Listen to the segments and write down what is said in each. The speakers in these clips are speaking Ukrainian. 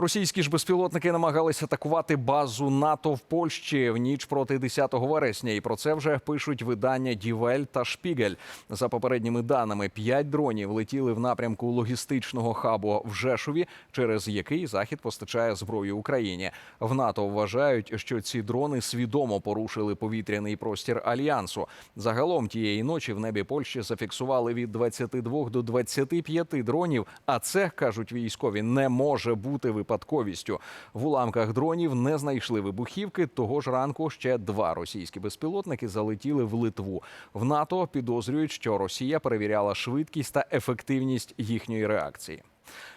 Російські ж безпілотники намагалися атакувати базу НАТО в Польщі в ніч проти 10 вересня. І про це вже пишуть видання Дівель та Шпігель. За попередніми даними, п'ять дронів летіли в напрямку логістичного хабу в Жешові, через який захід постачає зброю Україні. В НАТО вважають, що ці дрони свідомо порушили повітряний простір альянсу. Загалом тієї ночі в небі Польщі зафіксували від 22 до 25 дронів. А це кажуть військові, не може бути випадковістю. В уламках дронів не знайшли вибухівки. Того ж ранку ще два російські безпілотники залетіли в Литву. В НАТО підозрюють, що Росія перевіряла швидкість та ефективність їхньої реакції.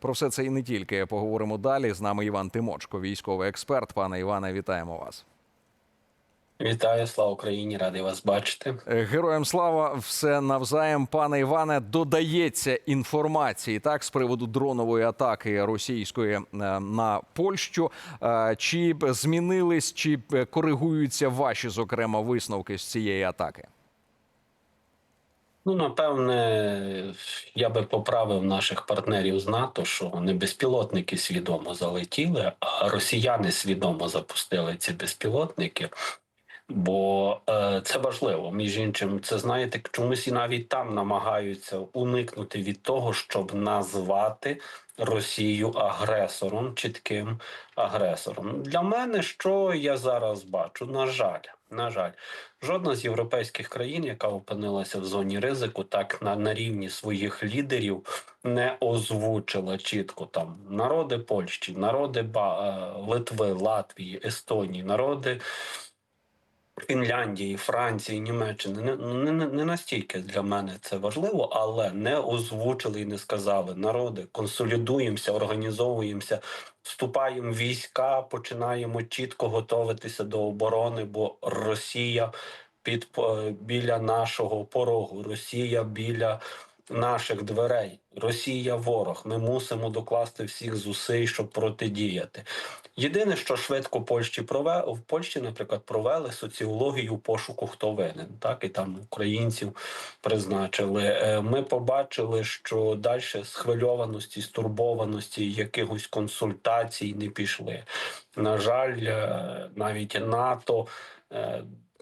Про все це і не тільки поговоримо далі. З нами Іван Тимочко, військовий експерт. Пане Іване, вітаємо вас. Вітаю, слава Україні, радий вас бачити. Е, Героям слава все навзаєм, пане Іване. Додається інформації так з приводу дронової атаки російської е, на Польщу. Е, Чи змінились, чи коригуються ваші зокрема висновки з цієї атаки? Ну, напевне, я би поправив наших партнерів з НАТО, що не безпілотники свідомо залетіли, а росіяни свідомо запустили ці безпілотники. Бо е, це важливо. Між іншим, це знаєте, чомусь і навіть там намагаються уникнути від того, щоб назвати Росію агресором, чітким агресором. Для мене що я зараз бачу? На жаль, на жаль, жодна з європейських країн, яка опинилася в зоні ризику, так на, на рівні своїх лідерів не озвучила чітко там народи Польщі, народи Ба, е, Литви, Латвії, Естонії, народи. Фінляндії, Франції, Німеччини не, ну, не, не, не настільки для мене це важливо, але не озвучили і не сказали народи. Консолідуємося, організовуємося, вступаємо в війська, починаємо чітко готуватися до оборони, бо Росія під е, біля нашого порогу, Росія біля наших дверей, Росія ворог. Ми мусимо докласти всіх зусиль, щоб протидіяти. Єдине, що швидко Польщі провели в Польщі, наприклад, провели соціологію пошуку, хто винен, так і там українців призначили. Е, Ми побачили, що далі схвильованості, стурбованості, якихось консультацій не пішли. На жаль, е, навіть НАТО.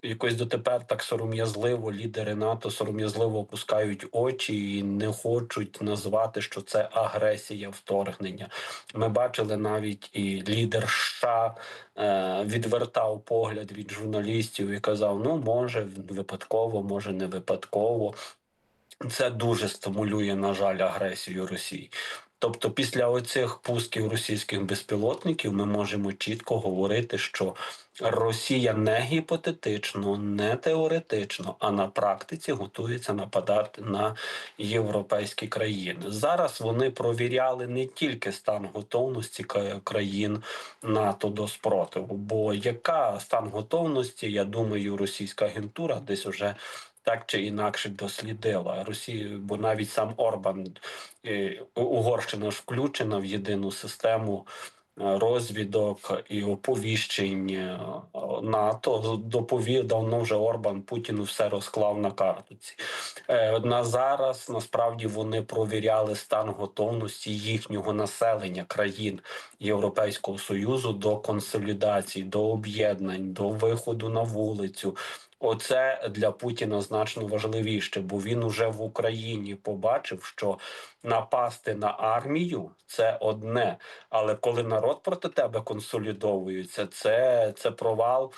Якось дотепер так сором'язливо лідери НАТО сором'язливо опускають очі і не хочуть назвати, що це агресія вторгнення. Ми бачили навіть і лідер США е, відвертав погляд від журналістів і казав: ну може випадково, може не випадково. Це дуже стимулює, на жаль, агресію Росії. Тобто, після оцих пусків російських безпілотників ми можемо чітко говорити, що Росія не гіпотетично, не теоретично, а на практиці готується нападати на європейські країни. Зараз вони провіряли не тільки стан готовності країн НАТО до спротиву, бо яка стан готовності, я думаю, російська агентура десь уже. Так чи інакше дослідила Росію, бо навіть сам Орбан е, Угорщина ж включена в єдину систему е, розвідок і оповіщень е, НАТО. Доповів давно вже Орбан Путіну все розклав на картоці. На зараз насправді вони провіряли стан готовності їхнього населення країн Європейського союзу до консолідації, до об'єднань, до виходу на вулицю. Оце для Путіна значно важливіше, бо він уже в Україні побачив, що напасти на армію це одне, але коли народ проти тебе консолідовується, це, це провал.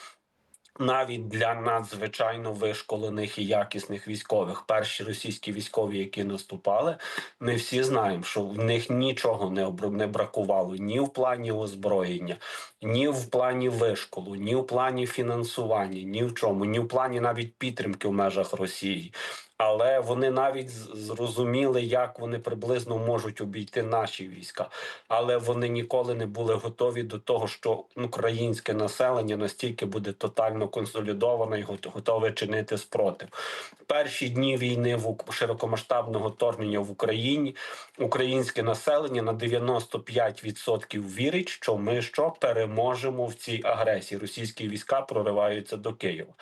Навіть для надзвичайно вишколених і якісних військових, перші російські військові, які наступали, ми всі знаємо, що в них нічого не обр- не бракувало ні в плані озброєння, ні в плані вишколу, ні в плані фінансування, ні в чому, ні в плані навіть підтримки в межах Росії. Але вони навіть зрозуміли, як вони приблизно можуть обійти наші війська. Але вони ніколи не були готові до того, що українське населення настільки буде тотально консолідоване і готове чинити спротив. Перші дні війни в широкомасштабного вторгнення в Україні українське населення на 95% вірить, що ми що переможемо в цій агресії. Російські війська прориваються до Києва.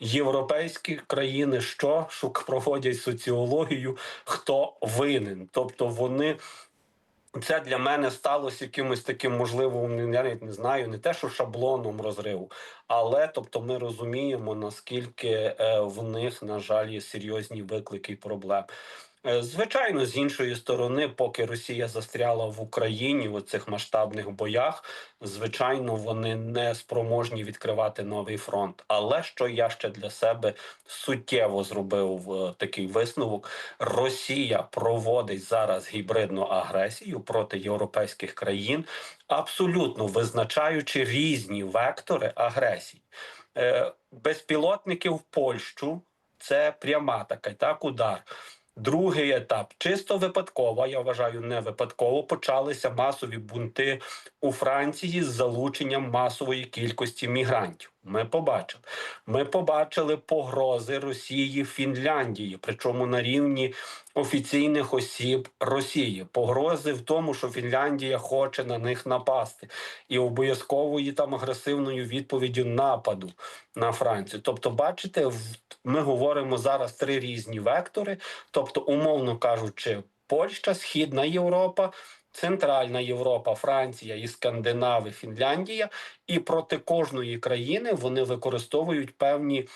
Європейські країни що шук проводять соціологію, хто винен, тобто вони. Це для мене сталося якимось таким можливим, я навіть не знаю, не те, що шаблоном розриву, але тобто ми розуміємо, наскільки е, в них, на жаль, є серйозні виклики і проблеми. Е, Звичайно, з іншої сторони, поки Росія застряла в Україні у цих масштабних боях, звичайно, вони не спроможні відкривати новий фронт. Але що я ще для себе суттєво зробив е, такий висновок: Росія проводить зараз гібридну агресію проти європейських країн, абсолютно визначаючи різні вектори агресії. Е, Безпілотники в Польщу це пряма така так удар. Другий етап чисто випадково, я вважаю, не випадково почалися масові бунти у Франції з залученням масової кількості мігрантів. Ми побачили. Ми побачили погрози Росії Фінляндії, причому на рівні офіційних осіб Росії. Погрози в тому, що Фінляндія хоче на них напасти, і обов'язкової там агресивною відповіддю нападу на Францію. Тобто, бачите, ми говоримо зараз три різні вектори. Тобто, умовно кажучи, Польща, Східна Європа. Центральна Європа, Франція і Скандинави, Фінляндія, і проти кожної країни вони використовують певні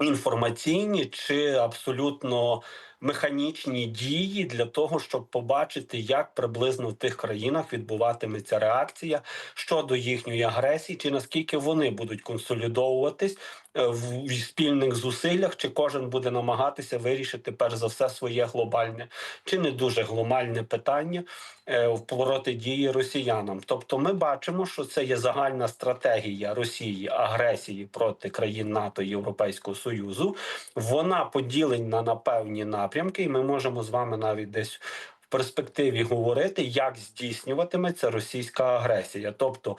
інформаційні чи абсолютно механічні дії для того, щоб побачити, як приблизно в тих країнах відбуватиметься реакція щодо їхньої агресії, чи наскільки вони будуть консолідовуватись е, в спільних зусиллях, чи кожен буде намагатися вирішити перш за все своє глобальне чи не дуже глобальне питання е, в протидії росіянам. Тобто, ми бачимо, що це є загальна стратегія Росії агресії проти країн НАТО і Європейського Союзу. Вона поділена на певні напрямки, і ми можемо з вами навіть десь. В перспективі говорити, як здійснюватиметься російська агресія, тобто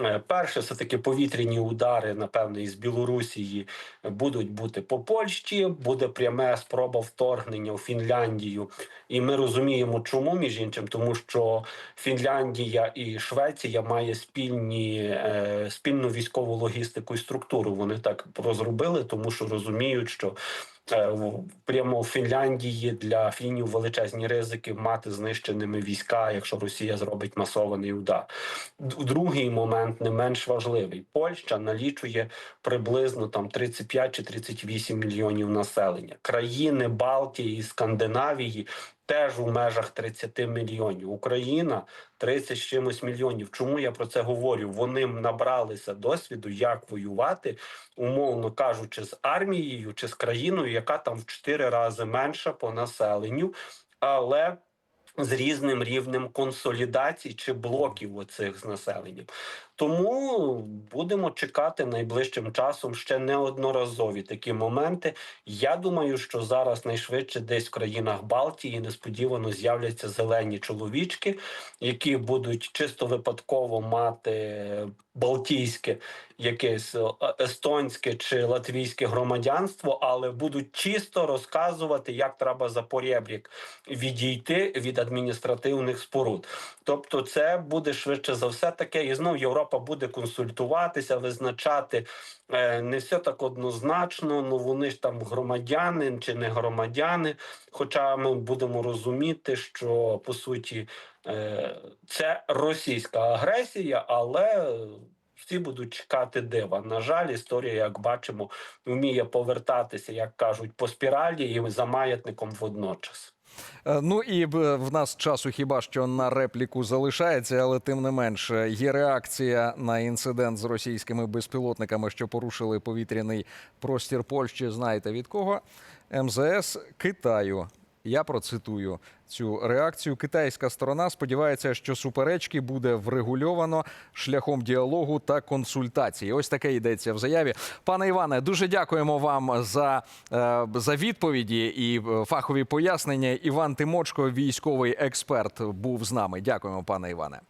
Е, Перше, все таки повітряні удари, напевно, із Білорусії будуть бути по Польщі. Буде пряме спроба вторгнення у Фінляндію, і ми розуміємо, чому між іншим, тому що Фінляндія і Швеція має спільні е, спільну військову логістику і структуру. Вони так розробили, тому що розуміють, що прямо в Фінляндії для фінів величезні ризики мати знищеними війська, якщо Росія зробить масований удар. Другий момент не менш важливий. Польща налічує приблизно там 35 чи 38 мільйонів населення. Країни Балтії і Скандинавії теж у межах 30 мільйонів. Україна 30 з чимось мільйонів. Чому я про це говорю? Вони набралися досвіду, як воювати, умовно кажучи, з армією чи з країною, яка там в 4 рази менша по населенню, але з різним рівнем консолідацій чи блоків оцих з населенням. Тому будемо чекати найближчим часом ще неодноразові такі моменти. Я думаю, що зараз найшвидше десь в країнах Балтії несподівано з'являться зелені чоловічки, які будуть чисто випадково мати балтійське, якесь е, естонське чи латвійське громадянство, але будуть чисто розказувати, як треба за порєбрік відійти від адміністративних споруд. Тобто, це буде швидше за все таке, і знов Європа буде консультуватися, визначати е, не все так однозначно. Ну вони ж там громадяни чи не громадяни. Хоча ми будемо розуміти, що по суті е, це російська агресія, але всі будуть чекати дива. На жаль, історія, як бачимо, вміє повертатися, як кажуть, по спіралі і за маятником водночас. Е, Ну і в нас часу хіба що на репліку залишається, але тим не менш е, є реакція на інцидент з російськими безпілотниками, що порушили повітряний простір Польщі. Знаєте від кого? МЗС Китаю. Я процитую цю реакцію. Китайська сторона сподівається, що суперечки буде врегульовано шляхом діалогу та консультації. Ось таке йдеться в заяві. Пане Іване, дуже дякуємо вам за, е, за відповіді і е, фахові пояснення. Іван Тимочко, військовий експерт, був з нами. Дякуємо, пане Іване.